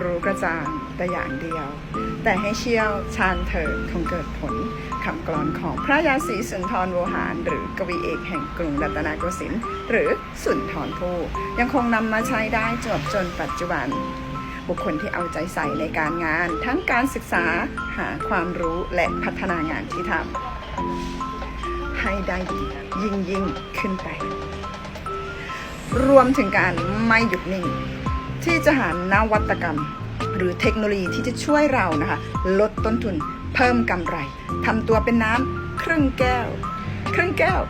รู้กระจ่างแต่อย่างเดียว แต่ให้เชี่ยวชาญเถิดคงเกิดผลคำกลอนของพระยาศรีสุนทรโวหาร หรือกวีเอกแห่งกรุงรัตนโกสินทร์หรือสุนทรภู่ยังคงนำมาใช้ได้จวบจนปัจจุบัน บุคคลที่เอาใจใส่ในการงาน ทั้งการศึกษาหาความรู้และพัฒนางานที่ทำให้ได้ดียิ่งยิ่งขึ้นไป รวมถึงการไม่หยุดนิ่ง ที่จะหานวัตกรรม หรือเทคโนโลยีที่จะช่วยเรานะคะ ลดต้นทุนเพิ่มกำไรทำตัวเป็นน้ำครึ่งแก้ว ครึ่งแก้ว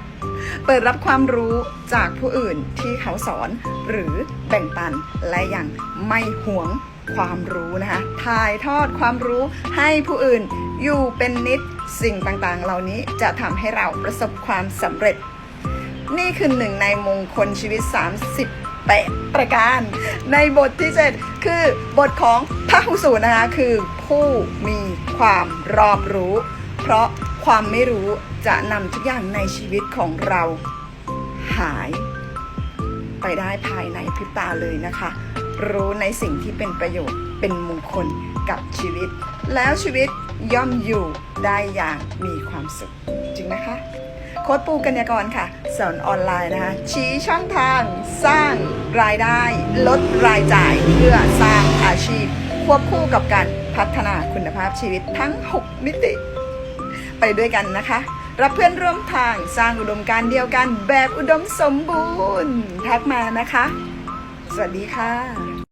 เปิดรับความรู้จากผู้อื่นที่เขาสอน หรือแบ่งปันและยังไม่หวงความรู้นะคะ ถ่ายทอดความรู้ให้ผู้อื่นอยู่เป็นนิดสิ่งต่างๆ เหล่านี้จะทำให้เราประสบความสำเร็จ นี่คือหนึ่งในมงคลชีวิต 30 แปดประการในบทที่7คือบทของพระหุสูตรนะคะคือผู้มีความรอบรู้ เพราะความไม่รู้จะนำทุกอย่างในชีวิตของเราหายไปได้ภายในพริบตาเลยนะคะ รู้ในสิ่งที่เป็นประโยชน์เป็นมงคลกับชีวิต แล้วชีวิตย่อมอยู่ได้อย่างมีความสุขจริงนะคะ โค้ดปูกัญญากรค่ะ สอนออนไลน์นะคะ ชี้ช่องทางสร้างรายได้ ลดรายจ่ายเพื่อสร้างอาชีพ ควบคู่กับการพัฒนาคุณภาพชีวิตทั้ง 6 มิติ ไปด้วยกันนะคะ รับเพื่อนร่วมทางสร้างอุดมการณ์เดียวกันแบบอุดมสมบูรณ์ ทักมานะคะ สวัสดีค่ะ